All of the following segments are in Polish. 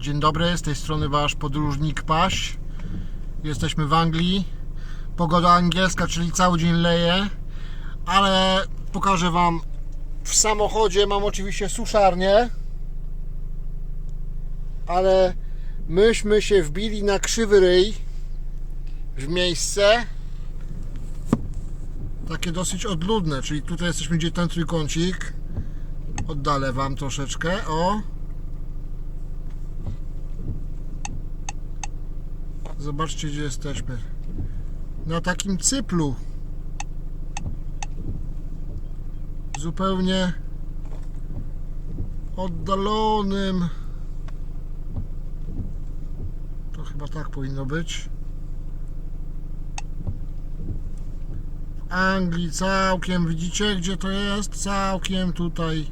Dzień dobry, z tej strony Wasz podróżnik Paś. Jesteśmy w Anglii. Pogoda angielska, czyli cały dzień leje, ale pokażę Wam w samochodzie. Mam oczywiście suszarnię, ale myśmy się wbili na krzywy ryj w miejsce takie dosyć odludne, czyli tutaj jesteśmy gdzie ten trójkącik. Oddalę Wam troszeczkę, o. Zobaczcie, gdzie jesteśmy. Na takim cyplu. Zupełnie oddalonym. To chyba tak powinno być. W Anglii całkiem, widzicie gdzie to jest? Całkiem tutaj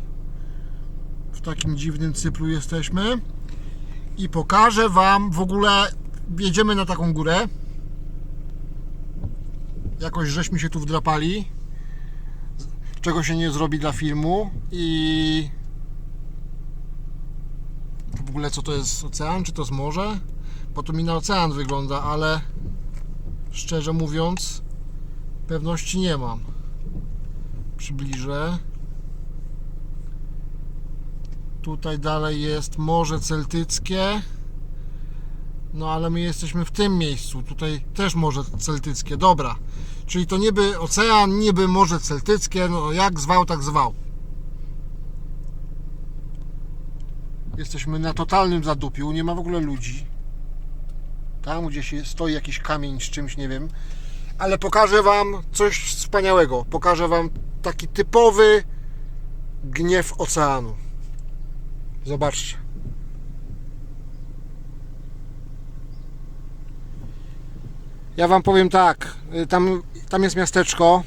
w takim dziwnym cyplu jesteśmy. I pokażę Wam w ogóle jedziemy na taką górę. Jakoś żeśmy się tu wdrapali. Czego się nie zrobi dla filmu. I w ogóle co to jest ocean, czy to jest morze? Bo to mi na ocean wygląda, ale szczerze mówiąc pewności nie mam. Przybliżę. Tutaj dalej jest Morze Celtyckie. No ale my jesteśmy w tym miejscu. Tutaj też Morze Celtyckie. Dobra. Czyli to niby ocean, niby Morze Celtyckie. No jak zwał, tak zwał. Jesteśmy na totalnym zadupiu. Nie ma w ogóle ludzi. Tam gdzieś stoi jakiś kamień z czymś, nie wiem. Ale pokażę Wam coś wspaniałego. Pokażę Wam taki typowy gniew oceanu. Zobaczcie. Ja wam powiem tak, y, tam, tam jest miasteczko.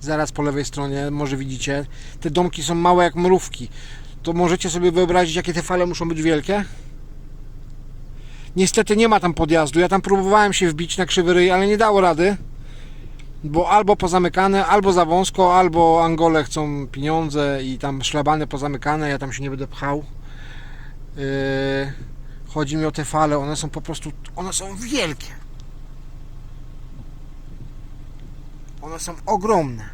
Zaraz po lewej stronie, może widzicie. Te domki są małe jak mrówki. To możecie sobie wyobrazić, jakie te fale muszą być wielkie? Niestety nie ma tam podjazdu. Ja tam próbowałem się wbić na krzywy ryj, ale nie dało rady. Bo albo pozamykane, albo za wąsko, albo Angole chcą pieniądze i tam szlabany pozamykane, ja tam się nie będę pchał. Yy, chodzi mi o te fale, one są po prostu, one są wielkie. One są ogromne.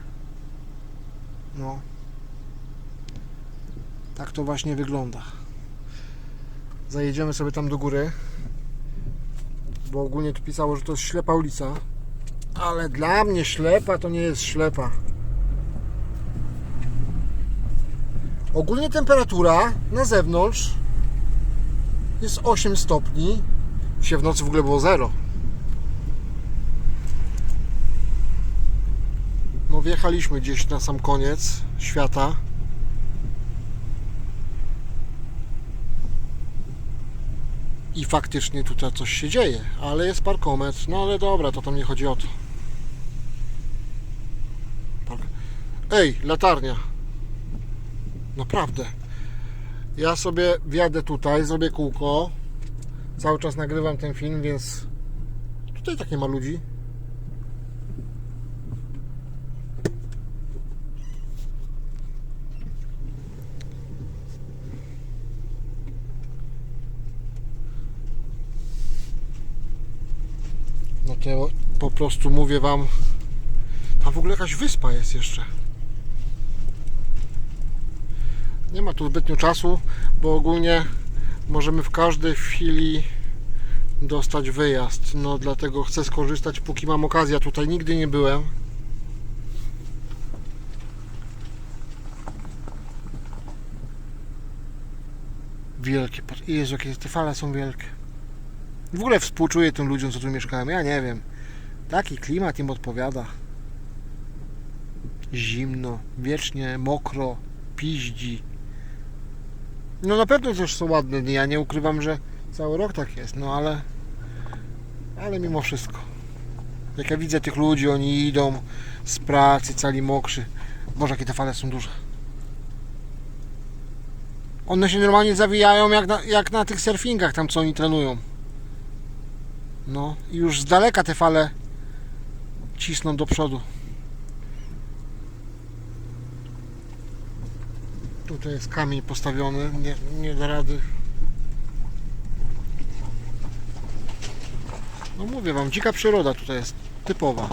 No. Tak to właśnie wygląda. Zajedziemy sobie tam do góry. Bo ogólnie tu pisało, że to jest ślepa ulica. Ale dla mnie ślepa to nie jest ślepa. Ogólnie temperatura na zewnątrz jest 8 stopni. Dzisiaj w nocy w ogóle było 0. No wjechaliśmy gdzieś na sam koniec świata. I faktycznie tutaj coś się dzieje, ale jest parkometr. No ale dobra, to tam nie chodzi o to. Ej, latarnia. Naprawdę. Ja sobie wjadę tutaj, zrobię kółko. Cały czas nagrywam ten film, więc tutaj tak nie ma ludzi. No to po prostu mówię wam. Tam w ogóle jakaś wyspa jest jeszcze. Nie ma tu zbytnio czasu, bo ogólnie możemy w każdej chwili dostać wyjazd. No dlatego chcę skorzystać, póki mam okazję. Ja tutaj nigdy nie byłem. Wielkie. Jezu, jakie te fale są wielkie. W ogóle współczuję tym ludziom, co tu mieszkają. Ja nie wiem. Taki klimat im odpowiada. Zimno, wiecznie mokro, piździ. No na pewno też są ładne dni. Ja nie ukrywam, że cały rok tak jest, no ale ale mimo wszystko. Jak ja widzę tych ludzi, oni idą z pracy, cali mokrzy. Boże, jakie te fale są duże. One się normalnie zawijają jak na, jak na tych surfingach tam, co oni trenują. No i już z daleka te fale cisną do przodu. Tutaj jest kamień postawiony, nie, nie da rady. No mówię wam, dzika przyroda tutaj jest, typowa.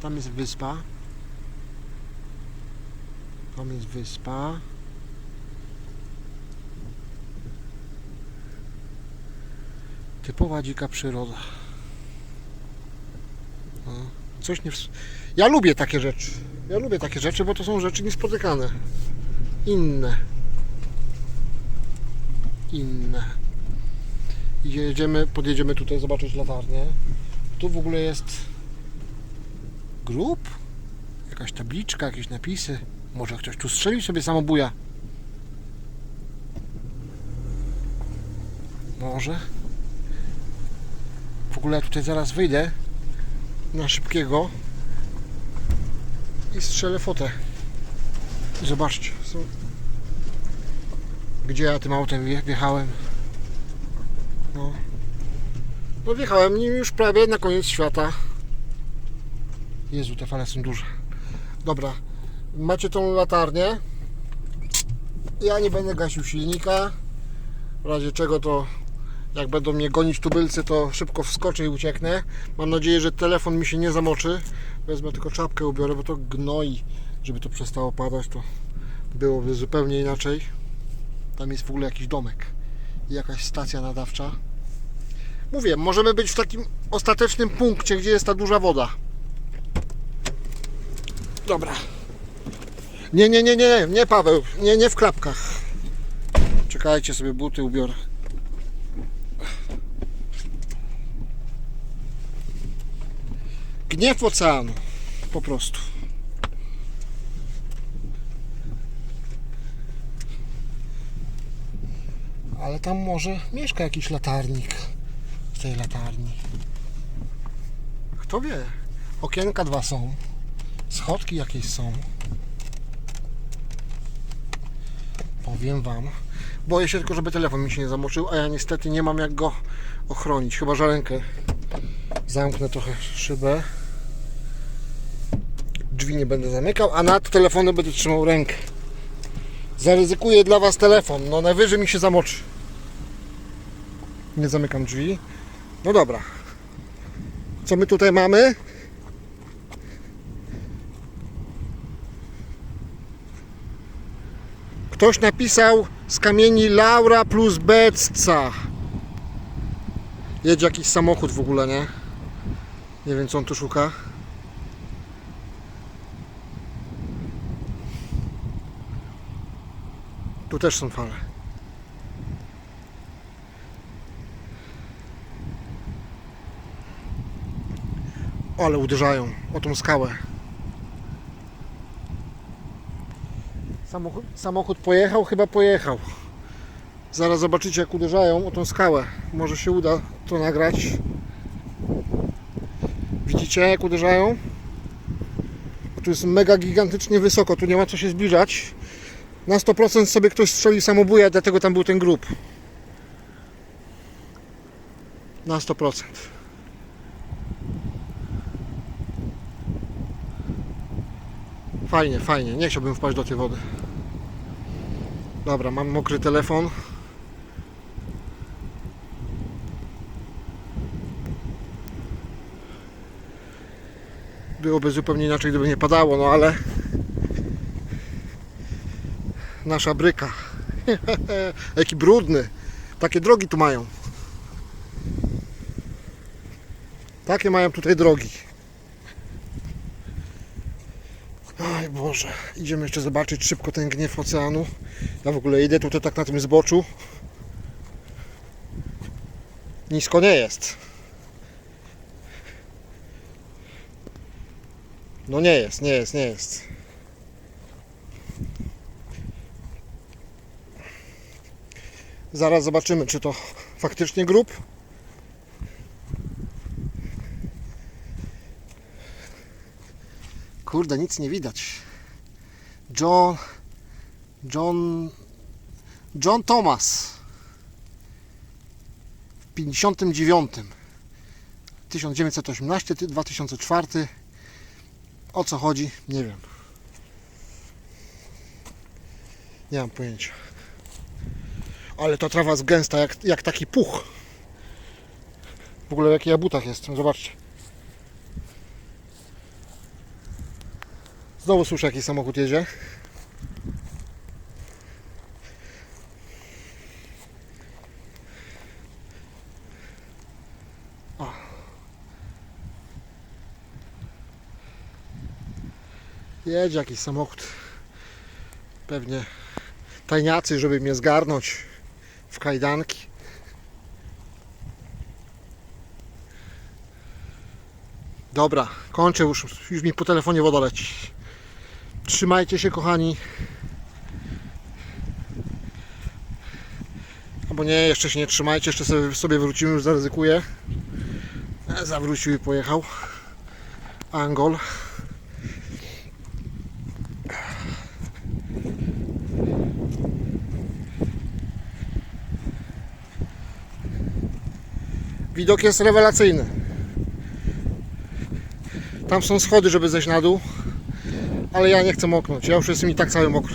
Tam jest wyspa. Tam jest wyspa. Typowa dzika przyroda. No, coś nie. Ja lubię takie rzeczy. Ja lubię takie rzeczy, bo to są rzeczy niespotykane. Inne. Inne. Jedziemy, podjedziemy tutaj zobaczyć latarnię. Tu w ogóle jest grób? Jakaś tabliczka, jakieś napisy. Może ktoś tu strzelił sobie samobuja. Może. W ogóle ja tutaj zaraz wyjdę na szybkiego i strzelę fotę. Zobaczcie, są... gdzie ja tym autem wje- wjechałem. No. no wjechałem nim już prawie na koniec świata. Jezu, te fale są duże. Dobra, macie tą latarnię. Ja nie będę gasił silnika. W razie czego to jak będą mnie gonić tubylcy, to szybko wskoczę i ucieknę. Mam nadzieję, że telefon mi się nie zamoczy. Wezmę tylko czapkę ubiorę, bo to gnoi. Żeby to przestało padać, to byłoby zupełnie inaczej. Tam jest w ogóle jakiś domek i jakaś stacja nadawcza. Mówię, możemy być w takim ostatecznym punkcie, gdzie jest ta duża woda. Dobra. Nie, nie, nie, nie, nie Paweł, nie, nie w klapkach. Czekajcie sobie, buty ubiorę. Gniew oceanu. Po prostu. Ale tam może mieszka jakiś latarnik w tej latarni. Kto wie? Okienka dwa są. Schodki jakieś są. Powiem wam. Boję się tylko, żeby telefon mi się nie zamoczył, a ja niestety nie mam jak go ochronić. Chyba, że rękę zamknę trochę szybę. Drzwi nie będę zamykał, a nad telefonem będę trzymał rękę. Zaryzykuję dla Was telefon. No najwyżej mi się zamoczy. Nie zamykam drzwi. No dobra. Co my tutaj mamy? Ktoś napisał z kamieni Laura plus Becca. Jedzie jakiś samochód w ogóle, nie? Nie wiem co on tu szuka. Tu też są fale. Ale uderzają o tą skałę. Samochód, samochód pojechał, chyba pojechał. Zaraz zobaczycie jak uderzają o tą skałę. Może się uda to nagrać. Widzicie jak uderzają? Tu jest mega gigantycznie wysoko, tu nie ma co się zbliżać. Na 100% sobie ktoś strzelił samobuja, dlatego tam był ten grób. Na 100%. Fajnie, fajnie. Nie chciałbym wpaść do tej wody. Dobra, mam mokry telefon. Byłoby zupełnie inaczej, gdyby nie padało, no ale nasza bryka. Jaki brudny. Takie drogi tu mają. Takie mają tutaj drogi. Oj Boże, idziemy jeszcze zobaczyć szybko ten gniew oceanu. Ja w ogóle idę tutaj tak na tym zboczu. Nisko nie jest. No nie jest, nie jest, nie jest. Zaraz zobaczymy, czy to faktycznie grób. Kurde, nic nie widać. John. John. John Thomas. W 59. 1918, 2004. O co chodzi? Nie wiem. Nie mam pojęcia. Ale ta trawa jest gęsta, jak, jak taki puch. W ogóle w jakich ja butach jestem, zobaczcie. Znowu słyszę jakiś samochód jedzie. Jedzie jakiś samochód. Pewnie tajniacy, żeby mnie zgarnąć w kajdanki. Dobra, kończę już. Już mi po telefonie woda leci. Trzymajcie się, kochani. Albo nie, jeszcze się nie trzymajcie, jeszcze sobie, sobie wrócimy, już zaryzykuję. E, Zawrócił i pojechał. Angol. Widok jest rewelacyjny. Tam są schody, żeby zejść na dół. Ale ja nie chcę moknąć. Ja już jestem i tak cały mokry.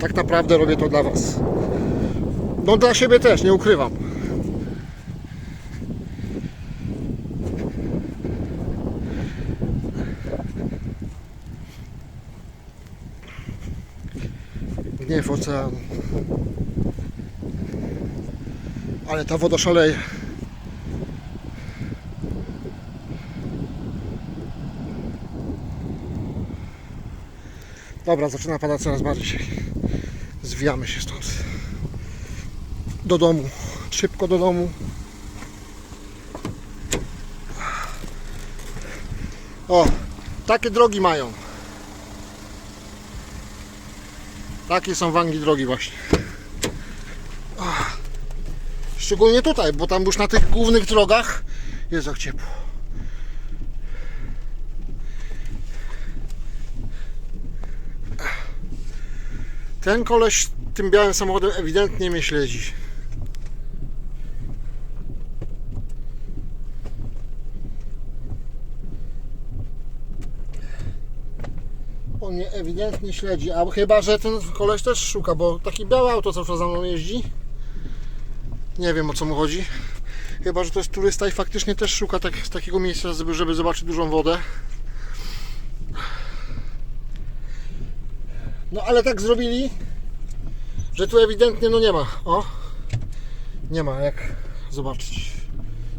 Tak naprawdę robię to dla Was. No dla siebie też, nie ukrywam. Gniew oceanu. Ale ta woda szaleje. Dobra, zaczyna padać coraz bardziej. Zwijamy się stąd. Do domu. Szybko do domu. O, takie drogi mają. Takie są w Anglii drogi właśnie. Szczególnie tutaj, bo tam już na tych głównych drogach jest jak ciepło. Ten koleś tym białym samochodem ewidentnie mnie śledzi. On mnie ewidentnie śledzi, a chyba, że ten koleś też szuka, bo taki białe auto czas za mną jeździ. Nie wiem o co mu chodzi. Chyba, że to jest turysta i faktycznie też szuka tak, takiego miejsca, żeby, żeby zobaczyć dużą wodę. No ale tak zrobili, że tu ewidentnie no nie ma. O, nie ma jak zobaczyć.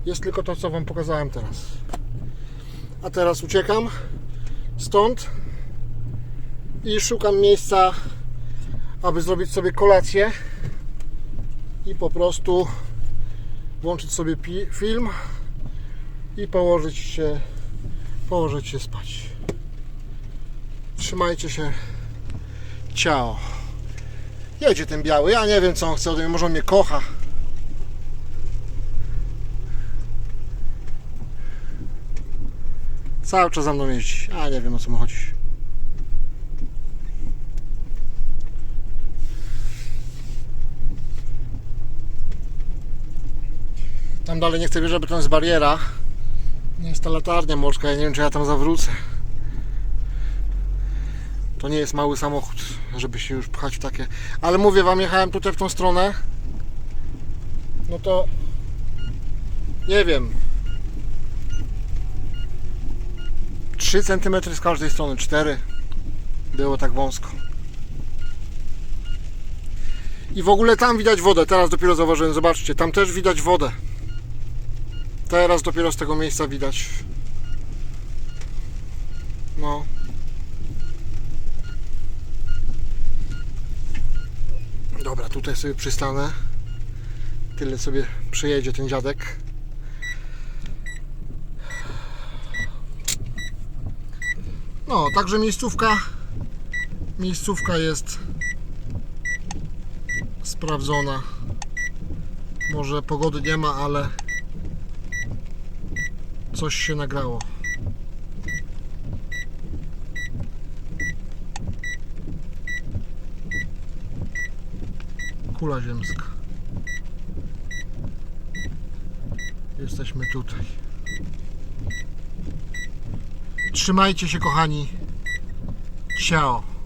Jest tylko to, co Wam pokazałem teraz. A teraz uciekam stąd i szukam miejsca, aby zrobić sobie kolację i po prostu włączyć sobie film i położyć się położyć się spać. Trzymajcie się. Ciao. Jedzie ten biały. Ja nie wiem co on chce ode mnie. Może on mnie kocha. Cały czas za mną jeździ. A nie wiem o co mu chodzi. Tam dalej nie chcę wierzyć, żeby tam jest bariera. Nie jest ta latarnia morska. Ja nie wiem, czy ja tam zawrócę. To nie jest mały samochód, żeby się już pchać w takie. Ale mówię wam, jechałem tutaj w tą stronę. No to nie wiem. 3 cm z każdej strony, 4. Było tak wąsko. I w ogóle tam widać wodę. Teraz dopiero zauważyłem, zobaczcie, tam też widać wodę. Teraz dopiero z tego miejsca widać. No. Dobra, tutaj sobie przystanę. Tyle sobie przejedzie ten dziadek. No, także miejscówka miejscówka jest sprawdzona. Może pogody nie ma, ale coś się nagrało. Kula ziemska. Jesteśmy tutaj. Trzymajcie się, kochani. Ciao.